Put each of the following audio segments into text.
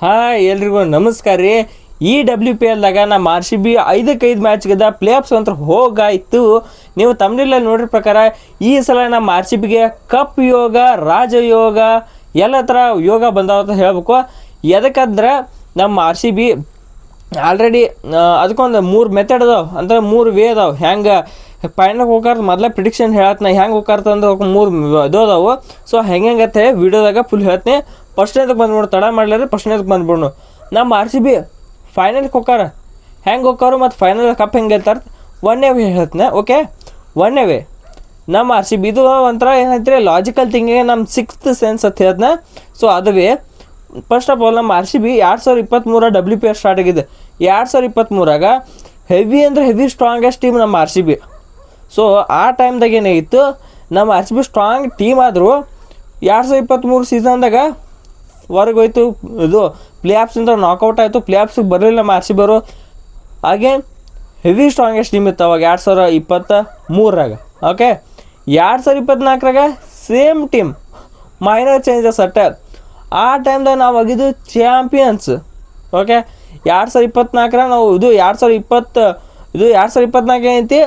Hi ಎಲ್ರಿಗೂ ನಮಸ್ಕಾರ ರೀ. ಈ ಡಬ್ಲ್ಯೂ ಪಿ ಎಲ್ದಾಗ ನಮ್ಮ ಆರ್ ಸಿ ಬಿ ಐದಕ್ಕೆ ಐದು ಗೆದ್ದ ಪ್ಲೇ ಆಫ್ಸ್ ಅಂತ ಹೋಗಾಯಿತು. ನೀವು ತಮಿಳಲ್ಲಿ ನೋಡಿರೋ ಪ್ರಕಾರ ಈ ಸಲ ನಮ್ಮ ಆರ್ ಸಿ ಬಿಗೆ ಕಪ್ ಯೋಗ ರಾಜಯೋಗ ಎಲ್ಲ ಥರ ಯೋಗ ಬಂದಾವ ಅಂತ ಹೇಳ್ಬೇಕು. ಎದಕ್ಕಂದ್ರೆ ನಮ್ಮ ಆರ್ ಸಿ ಬಿ ಆಲ್ರೆಡಿ ಅದಕ್ಕೊಂದು ಮೂರು ಮೆಥಡ್ ಅದಾವ. ಅಂದ್ರೆ ಮೂರು ವೇ ಅದಾವ. ಹೆಂಗೆ ಫೈನಲ್ಗೆ ಹೋಗಾರ್ದು ಮೊದಲೇ ಪ್ರಿಡಿಕ್ಷನ್ ಹೇಳತ್ನ ಹೆಂಗೆ ಹೋಗಾರ್ತ ಮೂರು ಇದು ಅದಾವು. ಸೊ ಹೆಂಗೆ ಹೆಂಗತ್ತೆ ಅಂತ ವಿಡಿಯೋದಾಗ ಫುಲ್ ಹೇಳ್ತೀನಿ. ಫಸ್ಟ್ನೇದಕ್ಕೆ ಬಂದ್ಬಿಡು, ತಡ ಮಾಡ್ಲಾರ ಫಸ್ಟ್ನೇದಕ್ಕೆ ಬಂದ್ಬಿಡು. ನಮ್ಮ ಆರ್ ಸಿ ಬಿ ಫೈನಲ್ಗೆ ಹೋಗಾರ ಹೆಂಗೆ ಹೋಗಾರು ಮತ್ತು ಫೈನಲ್ ಕಪ್ ಹೆಂಗೆ ಗೆಲ್ತಾರೆ? ಒನ್ನೇ ವೇ ಹೇಳ್ತೀನಿ ಓಕೆ ಒನ್ನೇ ವೇ. ನಮ್ಮ ಆರ್ ಸಿ ಬಿ ಇದು ಒಂಥರ ಏನೈತ್ರಿ ಲಾಜಿಕಲ್ ಥಿಂಕಿಂಗ್ ನಮ್ಮ ಸಿಕ್ಸ್ತ್ ಸೆನ್ಸ್ ಅಂತ ಹೇಳ್ದನ ಸೊ ಅದುವೇ ಫಸ್ಟ್ ಆಫ್ ಆಲ್ ನಮ್ಮ ಆರ್ ಸಿ ಬಿ ಎರಡು ಸಾವಿರದ ಇಪ್ಪತ್ತ್ಮೂರ ಡಬ್ಲ್ಯೂ ಪಿ ಆರ್ ಸ್ಟಾರ್ಟ್ ಆಗಿದೆ ಎರಡು ಸಾವಿರದ ಇಪ್ಪತ್ತ್ಮೂರಾಗ ಹೆವಿ ಅಂದರೆ ಹೆವಿ ಸ್ಟ್ರಾಂಗೆಸ್ಟ್ ಟೀಮ್ ನಮ್ಮ ಆರ್ ಸಿ ಬಿ ಸೊ ಆ ಟೈಮ್ದಾಗ ಏನಾಗಿತ್ತು ನಮ್ಮ R C B strong team ಆದರೂ ಎರಡು ಸಾವಿರದ ಇಪ್ಪತ್ತ್ಮೂರು ಸೀಸನ್ದಾಗ ಹೊರಗೆ ಹೋಯ್ತು ಇದು ಪ್ಲೇ ಆಫ್ಸಿಂದ ನಾಕೌಟ್ ಆಯಿತು. ಪ್ಲೇ ಬರಲಿಲ್ಲ ನಮ್ಮ ಆರ್ ಸಿ ಬರು ಹಾಗೆ ಹೆವಿ ಸ್ಟ್ರಾಂಗೆಸ್ಟ್ ಟೀಮ್ ಇತ್ತು ಅವಾಗ ಎರಡು ಸಾವಿರ ಇಪ್ಪತ್ತ ಮೂರಾಗ ಓಕೆ ಎರಡು ಸಾವಿರ ಇಪ್ಪತ್ನಾಲ್ಕರಾಗ ಸೇಮ್ ಟೀಮ್ ಮೈನರ್ ಚೇಂಜಸ್ ಅಟ್ಟೆ ಆ ಟೈಮ್ದಾಗ ನಾವು ಆಗಿದ್ದು ಚಾಂಪಿಯನ್ಸ್ ಓಕೆ ಎರಡು ಸಾವಿರ ಇಪ್ಪತ್ನಾಲ್ಕರ ನಾವು ಇದು ಎರಡು ಸಾವಿರ ಇಪ್ಪತ್ತು, ಇದು ಎರಡು ಸಾವಿರ ಇಪ್ಪತ್ನಾಲ್ಕು ಐತಿ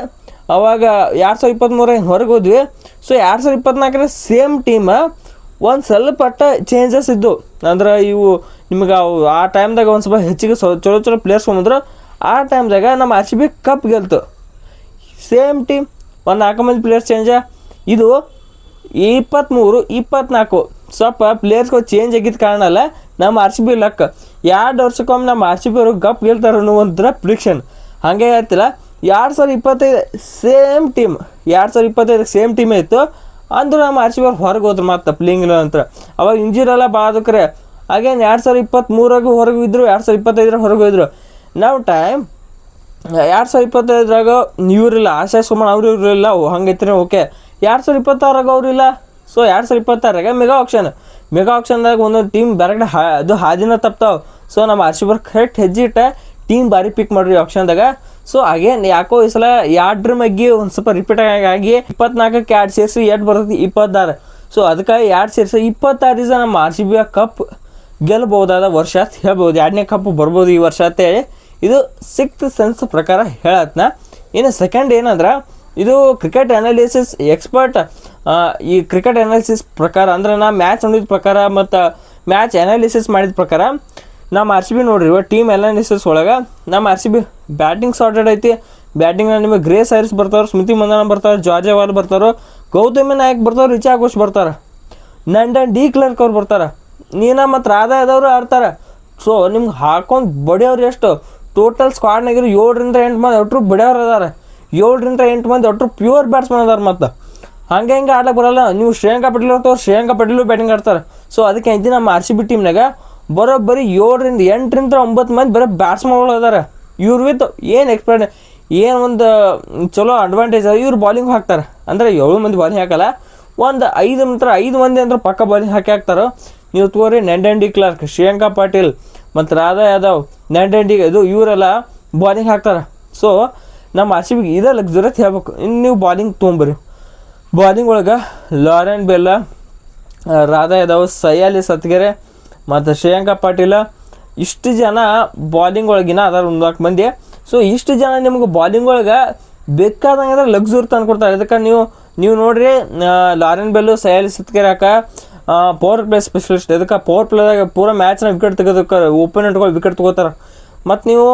ಅವಾಗ ಎರಡು ಸಾವಿರ ಇಪ್ಪತ್ತ್ಮೂರ ಹೊರಗೆ ಹೋದ್ವಿ. ಸೊ ಎರಡು ಸಾವಿರ ಇಪ್ಪತ್ನಾಲ್ಕರ ಸೇಮ್ ಟೀಮ ಒಂದು ಸ್ವಲ್ಪ ಚೇಂಜಸ್ ಇದ್ದು. ಅಂದ್ರೆ ಇವು ನಿಮ್ಗೆ ಅವು ಆ ಟೈಮ್ದಾಗ ಒಂದು ಸ್ವಲ್ಪ ಹೆಚ್ಚಿಗೆ ಚಲೋ ಚಲೋ ಪ್ಲೇಯರ್ಸ್ ಬಂದ್ರು ಆ ಟೈಮ್ದಾಗ ನಮ್ಮ ಆರ್ ಸಿ ಬಿ ಕಪ್ ಗೆಲ್ತು. ಸೇಮ್ ಟೀಮ್ ಒಂದು ನಾಲ್ಕು ಮಂದಿ ಪ್ಲೇಯರ್ಸ್ ಚೇಂಜ ಇದು ಇಪ್ಪತ್ತ್ಮೂರು ಇಪ್ಪತ್ನಾಲ್ಕು. ಸ್ವಲ್ಪ ಪ್ಲೇಯರ್ಸ್ಗಳು ಚೇಂಜ್ ಆಗಿದ್ದ ಕಾರಣ ಅಲ್ಲ, ನಮ್ಮ ಆರ್ ಸಿ ಬಿ ಲಕ್ ಎರಡು ವರ್ಷಕ್ಕೊಮ್ಮೆ ನಮ್ಮ ಆರ್ ಸಿ ಬಿ ಅವರು ಕಪ್ ಗೆಲ್ತಾರೆ ಅನ್ನುವಂಥರ ಪ್ರಿಡಿಕ್ಷನ್ ಹಾಗೆ ಹೇಳ್ತಿಲ್ಲ, ಎರಡು ಸಾವಿರದ ಇಪ್ಪತ್ತೈದು ಸೇಮ್ ಟೀಮ್ ಎರಡು ಸಾವಿರದ ಇಪ್ಪತ್ತೈದು ಸೇಮ್ ಟೀಮೇ ಇತ್ತು. ಅಂದ್ರೂ ನಮ್ಮ ಆರ್ ಸಿ ಬಿ ಅವ್ರು ಹೊರಗೆ ಹೋದ್ರು ಮತ್ತೆ ಪ್ಲೇಯಿಂಗ್ ಅಂತ ಅವಾಗ ಇಂಜಿರೆಲ್ಲ ಬಾದಕ್ರೆ ಆಗೇನು ಎರಡು ಸಾವಿರ ಇಪ್ಪತ್ತ್ಮೂರಾಗ ಹೊರಗೆ ಇದ್ದರು ಎರಡು ಸಾವಿರ ಇಪ್ಪತ್ತೈದರ ಹೊರಗೆ ಹೋದ್ರು. ನಾವು ಟೈಮ್ ಎರಡು ಸಾವಿರ ಇಪ್ಪತ್ತೈದರಾಗ ಇವರಿಲ್ಲ ಆಶಾ ಸುಮನ್ ಅವ್ರು ಇರಲಿಲ್ಲ ಹಂಗೈತ್ರಿ ಓಕೆ. ಎರಡು ಸಾವಿರ ಇಪ್ಪತ್ತಾರಾಗ ಅವರಿಲ್ಲ ಸೊ ಎರಡು ಸಾವಿರ ಇಪ್ಪತ್ತಾರಾಗ ಮೆಗಾ ಆಪ್ಷನ್ ಮೆಗಾ ಆಪ್ಷನ್ದಾಗ ಒಂದೊಂದು ಟೀಮ್ ಬೇರೆ ಹಾ, ಅದು ಹಾದಿನ ತಪ್ತಾವೆ. ಸೊ ನಮ್ಮ ಆರ್ ಸಿ ಬರ್ ಕರೆಕ್ಟ್ ಹೆಜ್ಜೆ ಇಟ್ಟ ಟೀಮ್ ಭಾರಿ ಪಿಕ್ ಮಾಡ್ರಿ ಆಪ್ಷನ್ದಾಗ ಸೊ ಅಗೇನ್ ಯಾಕೋ ಈ ಸಲ ಎರಡ್ರ ಮಗ್ಗಿ ಒಂದು ಸ್ವಲ್ಪ ರಿಪೀಟ್ ಆಗಿ ಇಪ್ಪತ್ನಾಲ್ಕಕ್ಕೆ ಎರಡು ಸೇರಿಸಿ ಎರಡು ಬರ್ತೈತಿ, ಇಪ್ಪತ್ತಾರು. ಸೊ ಅದಕ್ಕಾಗಿ ಎರಡು ಸೇರಿಸಿ ಇಪ್ಪತ್ತಾರು ದಿವಸ ನಮ್ಮ ಆರ್ ಸಿ ಬಿ ಕಪ್ ಗೆಲ್ಲಬಹುದಾದ ವರ್ಷ ಅಂತ ಹೇಳ್ಬೋದು ಎರಡನೇ ಕಪ್ ಬರ್ಬೋದು ಈ ವರ್ಷ ಅಂತೇಳಿ ಇದು ಸಿಕ್ಸ್ತ್ ಸೆನ್ಸ್ ಪ್ರಕಾರ ಹೇಳತ್ನ. ಇನ್ನು ಸೆಕೆಂಡ್ ಏನಂದ್ರೆ, ಇದು ಕ್ರಿಕೆಟ್ ಅನಾಲಿಸಿಸ್ ಎಕ್ಸ್ಪರ್ಟ್ ಈ ಕ್ರಿಕೆಟ್ ಅನಾಲಿಸಿಸ್ ಪ್ರಕಾರ ಅಂದ್ರೆ ನಾ ಮ್ಯಾಚ್ ನೋಡಿದ ಪ್ರಕಾರ ಮತ್ತು ಮ್ಯಾಚ್ ಅನಾಲಿಸಿಸ್ ಮಾಡಿದ ಪ್ರಕಾರ ನಮ್ಮ ಆರ್ ಸಿ ಬಿ ನೋಡ್ರಿ, ಇವಾಗ ಟೀಮ್ ಅನಾಲಿಸಿಸ್ ಒಳಗೆ. ನಮ್ಮ R C B batting sorted ಐತಿ. ಬ್ಯಾಟಿಂಗ್ ನಿಮಗೆ ಗ್ರೇಸ್ ಐರಿಸ್ ಬರ್ತಾರೆ ಸ್ಮೃತಿ ಮಂದನ ಬರ್ತಾರೆ ಜಾರ್ಜ್ ಬರ್ತಾರೆ ಗೌತಮಿ ನಾಯಕ್ ಬರ್ತಾರೆ ರಿಚಾ ಘೋಷ್ ಬರ್ತಾರೆ. ನಂಡನ್ ಡಿ ಕ್ಲರ್ಕ್ ಅವ್ರು ಬರ್ತಾರೆ. ನೀನ ಮತ್ತು ರಾಧಾ ಯಾದವರು ಆಡ್ತಾರೆ. ಸೊ ನಿಮ್ಗೆ ಹಾಕೊಂಡು ಬಡಿಯವ್ರು ಎಷ್ಟು? ಟೋಟಲ್ ಸ್ಕ್ವಾಡ್ನಾಗಿರೋ ಏಳರಿಂದ ಎಂಟು ಮಂದಿ ಒಟ್ಟರು ಬಡಿಯವ್ರು ಅದಾರ. ಏಳರಿಂದ ಎಂಟು ಮಂದಿ ಒಟ್ಟರು ಪ್ಯೂರ್ ಬ್ಯಾಟ್ಸ್ಮನ್ ಅದಾರ ಮತ್ತು. ಹಂಗೆ ಹಿಂಗೆ ಆಡಕ್ಕೆ ಬರಲ್ಲ. ನೀವು ಶ್ರೇಯಾಂಕ ಪಟೇಲ್ ಇರ್ತವ್ರು, ಶ್ರೇಯಾಂಕ ಪಟೇಲು ಬ್ಯಾಟಿಂಗ್ ಆಡ್ತಾರೆ. ಸೊ ಅದಕ್ಕೆ ಐತಿ ನಮ್ಮ ಆರ್ ಸಿ ಬಿ ಟೀಮ್ನಾಗ ಬರೋಬ್ಬರಿ ಏಳರಿಂದ ಎಂಟರಿಂದ ಒಂಬತ್ತು ಮಂದಿ ಬರೀ ಬ್ಯಾಟ್ಸ್ಮನ್ಗಳು ಇದಾರೆ. ಇವ್ರು ವಿತ್ ಏನು ಎಕ್ಸ್ಪರ್ಟ್ ಏನು ಒಂದು ಚಲೋ ಅಡ್ವಾಂಟೇಜ್ ಅದ, ಇವ್ರು ಬಾಲಿಂಗ್ ಹಾಕ್ತಾರೆ. ಅಂದರೆ ಏಳು ಮಂದಿ ಬಾಲಿಂಗ್ ಹಾಕಲ್ಲ, ಒಂದು ಐದು ನಂತರ ಐದು ಮಂದಿ ಅಂದ್ರೆ ಪಕ್ಕ ಬಾಲಿಂಗ್ ಹಾಕಿ ಹಾಕ್ತಾರೆ. ನೀವು ತೋರಿ Nadine de Klerk Shreyanka Patil ಮತ್ತು ರಾಧಾ ಯಾದವ್ ನೆಂಡನ್ ಡಿ ಇದು ಇವರೆಲ್ಲ ಬಾಲಿಂಗ್ ಹಾಕ್ತಾರೆ. ಸೊ ನಮ್ಮ ಆರ್ ಸಿ ಬಿಗೆ ಇದೇ ಲಕ್ಸುರತ್ ಹೇಳ್ಬೇಕು. ಇನ್ನು ನೀವು ಬಾಲಿಂಗ್ ತೊಗೊಂಬರಿ ಬಾಲಿಂಗ್ ಒಳಗೆ ಲಾರೆನ್ ಬೆಲ್ಲ ರಾಧಾ ಯಾದವ್ ಸಯಾಲಿ ಸತ್ಗೆರೆ ಮತ್ತು ಶ್ರೇಯಾಂಕ ಪಾಟೀಲ, ಇಷ್ಟು ಜನ ಬಾಲಿಂಗ್ ಒಳಗಿನ ಅದಾರ ಒಂದು ನಾಲ್ಕು ಮಂದಿ. ಸೊ ಇಷ್ಟು ಜನ ನಿಮ್ಗೆ ಬಾಲಿಂಗ್ ಒಳಗೆ ಬೇಕಾದಂಗೆ ಅಂದ್ರೆ ಲಕ್ಸುರಿ ತಂದು ಕೊಡ್ತಾರೆ. ಅದಕ್ಕೆ ನೀವು ನೀವು ನೋಡಿರಿ ಲಾರೆನ್ ಬೆಲ್ಲು, ಸಯಾಲಿ ಸತ್ಗೆರೆ ಹಾಕ ಪವರ್ ಪ್ಲೇ ಸ್ಪೆಷಲಿಸ್ಟ್ ಅದಕ್ಕೆ ಪವರ್ ಪ್ಲೇದಾಗ ಪೂರ ಮ್ಯಾಚ್ನ ವಿಕೆಟ್ ತೆಗೆದಕ್ಕೆ ಓಪನೆಂಟ್ಗಳು ವಿಕೆಟ್ ತೊಗೋತಾರೆ. ಮತ್ತು ನೀವು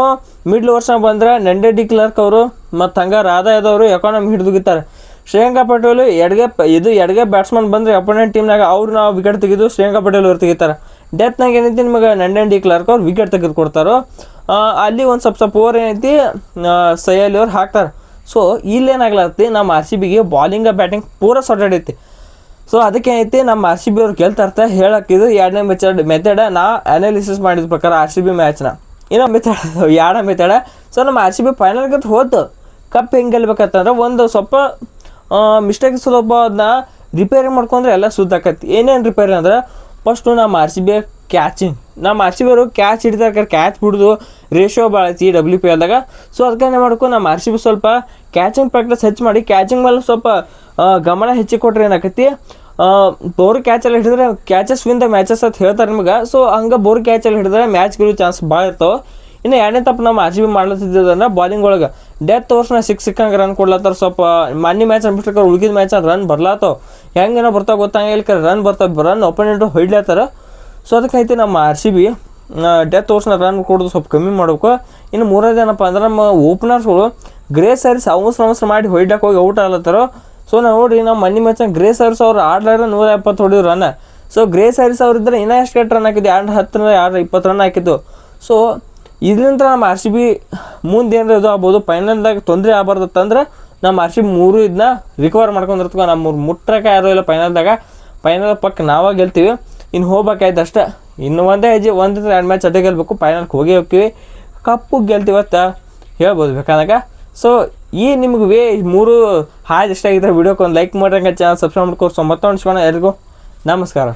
ಮಿಡ್ಲ್ ವರ್ಷ ಬಂದ್ರೆ ನಂಡೆ ಡಿ ಕ್ಲರ್ಕ್ ಅವರು, ಮತ್ತು ಹಂಗೆ ರಾಧಾ ಯಾದವರು ಎಕಾನಮಿ ಹಿಡಿದುಗಿತಾರೆ ಶ್ರೇಯಾಂಕ ಪಟೇಲ್, ಎಡ್ಗೆ, ಇದು ಎಡ್ಗೆ ಬ್ಯಾಟ್ಸ್ಮನ್ ಬಂದರೆ ಅಪೋನೆಂಟ್ ಟೀಮ್ನಾಗ ಅವ್ರು ನಾವು ವಿಕೆಟ್ ತೆಗೆದು ಶ್ರೇಯಾಂಕ ಪಟೇಲ್ ಅವ್ರು ತೆಗಿತಾರೆ. ಡೆತ್ನಾಗ ಏನೈತಿ ನಿಮಗೆ ನಂಡನ್ ಡಿ ಕ್ಲರ್ಕ್ ಅವ್ರು ವಿಕೆಟ್ ತೆಗೆದು ಕೊಡ್ತಾರೋ ಅಲ್ಲಿ ಒಂದು ಸ್ವಲ್ಪ ಸ್ವಲ್ಪ ಓವರ್ ಏನೈತಿ ಸೈಯಲ್ಲಿ ಸಯಾಲಿ ಅವ್ರು ಹಾಕ್ತಾರೆ. ಸೊ ಇಲ್ಲೇನಾಗ್ಲತ್ತಿ ನಮ್ಮ ಆರ್ ಸಿ ಬಿಗೆ ಬಾಲಿಂಗ ಬ್ಯಾಟಿಂಗ್ ಪೂರ ಸೊಟ್ಟಾಡೈತಿ ಸೊ ಅದಕ್ಕೆ ಏನೈತಿ, ನಮ್ಮ ಆರ್ ಸಿ ಬಿ ಅವ್ರು ಗೆಲ್ತಾರ್ತ ಹೇಳಕ್ಕಿದು ಎರಡನೇ ಮೆಥಡ್ ಮೆಥಡ ನಾ ಅನಾಲಿಸಿಸ್ ಮಾಡಿದ ಪ್ರಕಾರ ಆರ್ ಸಿ ಬಿ ಮ್ಯಾಚ್ನ ಇನ್ನೊಂದು ಮೆಥಡ್ ಎರಡನೇ ಮೆಥಡ ಸೊ ನಮ್ಮ ಆರ್ ಸಿ ಬಿ ಫೈನಲ್ಗೆ ಹೋತು. ಕಪ್ ಹೆಂಗೆ ಗೆಲ್ಬೇಕಂತಂದ್ರೆ ಒಂದು ಸ್ವಲ್ಪ ಮಿಸ್ಟೇಕ್ ಸ್ವಲ್ಪ ಅದನ್ನ ರಿಪೇರಿ ಮಾಡ್ಕೊಂಡ್ರೆ ಎಲ್ಲ ಸುದ್ದಾಕತಿ. ಏನೇನು ರಿಪೇರಿ ಅಂದ್ರೆ ಫಸ್ಟು ನಮ್ಮ ಆರ್ ಕ್ಯಾಚಿಂಗ್ ನಮ್ಮ ಆರ್ ಸಿ ಬಿ ಅವರು ಕ್ಯಾಚ್ ಹಿಡಿದಾಗ ಕ್ಯಾಚ್ ಬಿಡ್ದು ರೇಷೋ ಭಾಳ ಐತಿ ಡಬ್ಲ್ಯೂ ಪಿ ಎಲ್ದಾಗ ಸೊ ಅದಕ್ಕೆ ಏನು ಮಾಡ್ಕೊ ನಮ್ಮ ಆರ್ ಸಿ ಬಿ ಸ್ವಲ್ಪ ಕ್ಯಾಚಿಂಗ್ ಪ್ರಾಕ್ಟೀಸ್ ಹೆಚ್ಚು ಮಾಡಿ ಕ್ಯಾಚಿಂಗ್ ಮೇಲೆ ಸ್ವಲ್ಪ ಗಮನ ಹೆಚ್ಚಿಗೆ ಕೊಟ್ರೆ ಏನಾಕತಿ ಬೋರ್ ಕ್ಯಾಚಲ್ಲಿ ಹಿಡಿದ್ರೆ ಕ್ಯಾಚಸ್ ವಿನ್ ದ ಮ್ಯಾಚಸ್ ಅಂತ ಹೇಳ್ತಾರೆ ನಿಮ್ಗೆ. ಸೊ ಹಂಗೆ ಬೋರ್ ಕ್ಯಾಚಲ್ಲಿ ಹಿಡಿದ್ರೆ ಮ್ಯಾಚ್ ಗೆಲ್ಲೋ ಚಾನ್ಸ್ ಭಾಳ ಇರ್ತಾವೆ. ಇನ್ನು ಎರಡನೇ ತಪ್ಪು ನಮ್ಮ ಆರ್ ಸಿ ಬಿ ಮಾಡ್ಲತ್ತಿದ್ದದಂದ್ರೆ ಬಾಲಿಂಗ್ ಒಳಗೆ. ಡೆತ್ ಓವರ್ಸ್ನ ಸಿಕ್ಸ್ ಸಿಕ್ಕಂಗೆ ರನ್ ಕೊಡ್ಲತ್ತಾರ ಸ್ವಲ್ಪ. ಮಾನ್ಯ ಮ್ಯಾಚ್ ಅನ್ಬಿಟ್ಟು ಉಳಿದ ಮ್ಯಾಚ್ ರನ್ ಬರ್ಲಾತಾವ. ಹೆಂಗೇನೋ ಇಲ್ಲ ಗೊತ್ತಾಗಿಲ್ಲ ರನ್ ಬರ್ತಾವ. ರನ್ ಒಪೋನೆಂಟು ಹೊಯ್ಲತ್ತಾರ ಸೊ ಅದಕ್ಕೈತಿ ನಮ್ಮ ಆರ್ ಸಿ ಬಿ ಡೆತ್ ಓವರ್ಸ್ನ ರನ್ ಕೊಡೋದು ಸ್ವಲ್ಪ ಕಮ್ಮಿ ಮಾಡಬೇಕು. ಇನ್ನು ಮೂರನೇದು ಏನಪ್ಪ ಅಂದ್ರೆ ನಮ್ಮ ಓಪನರ್ಸ್ಗಳು ಗ್ರೇ ಸರ್ಸ್ ಅವಸರ ಅವಸರ ಮಾಡಿ ಹೊಯ್ಡಕ್ಕೆ ಹೋಗಿ ಔಟ್ ಆಗ್ಲತ್ತಾರ. ಸೊ ನಾವು ನೋಡ್ರಿ ನಮ್ಮ ಮನ್ನಿ ಮ್ಯಾಚ್ ಗ್ರೇ ಸರ್ಸ್ ಅವ್ರು ಆಡ್ಲಾರ ನೂರ ಎಪ್ಪತ್ತು ಹೊಡಿದ್ರು ರನ್ ಸೊ ಗ್ರೇ ಸರ್ಸ್ ಅವ್ರು ಇದ್ರೆ ಇನ್ನೂ ಎಷ್ಟು ಕೆಟ್ಟ ರನ್ ಹಾಕಿದ್ದು ಎರಡು ಹತ್ತರಿಂದ ಎರಡು ಇಪ್ಪತ್ತು ರನ್ ಹಾಕಿದ್ದು. ಸೊ ಇದರಿಂದ ನಮ್ಮ ಆರ್ ಸಿ ಬಿ ಮುಂದೆ ಏನಾರ ಇದು ಆಗ್ಬೋದು ಫೈನಲ್ದಾಗ ತೊಂದರೆ ಆಗ್ಬಾರ್ದತ್ತಂದ್ರೆ ನಮ್ಮ ಆರ್ ಸಿ ಬಿ ಮೂರು ಇದನ್ನ ರಿಕವರ್ ಮಾಡ್ಕೊಂಡಿರ್ತಕ ನಮ್ಮ ಮೂರು ಮುಟ್ರಕ್ಕೆ ಯಾರೂ ಇಲ್ಲ ಫೈನಲ್ದಾಗ ಫೈನಲ್ ಪಕ್ಕ ನಾವಾಗ ಗೆಲ್ತೀವಿ. ಇನ್ನು ಹೋಗ್ಬೇಕಾಯ್ತು ಅಷ್ಟೇ ಇನ್ನು ಒಂದೇ ಹೆಜ್ಜೆ ಒಂದು ಎರಡು ಮ್ಯಾಚ್ ಅದೇ ಗೆಲ್ಬೇಕು ಫೈನಲ್ಗೆ ಹೋಗಿ ಹೋಗ್ತೀವಿ. ಕಪ್ಪು ಗೆಲ್ತೀವಿ ಅಂತ ಹೇಳ್ಬೋದು ಬೇಕಾದಾಗ. ಸೊ ಈ ನಿಮ್ಗೆ ವೇ ಮೂರು ಹಾಯ್ ಇಷ್ಟ ಆಗಿದ್ರೆ ವಿಡಿಯೋಕ್ಕೆ ಒಂದು ಲೈಕ್ ಮಾಡ್ರಂಗೆ ಚಾನಲ್ ಸಬ್ಸ್ಕ್ರೈಬ್ ಮಾಡ್ಕೋ ಸೊ ಮತ್ತೊಂದು ಎಲ್ರಿಗೂ ನಮಸ್ಕಾರ.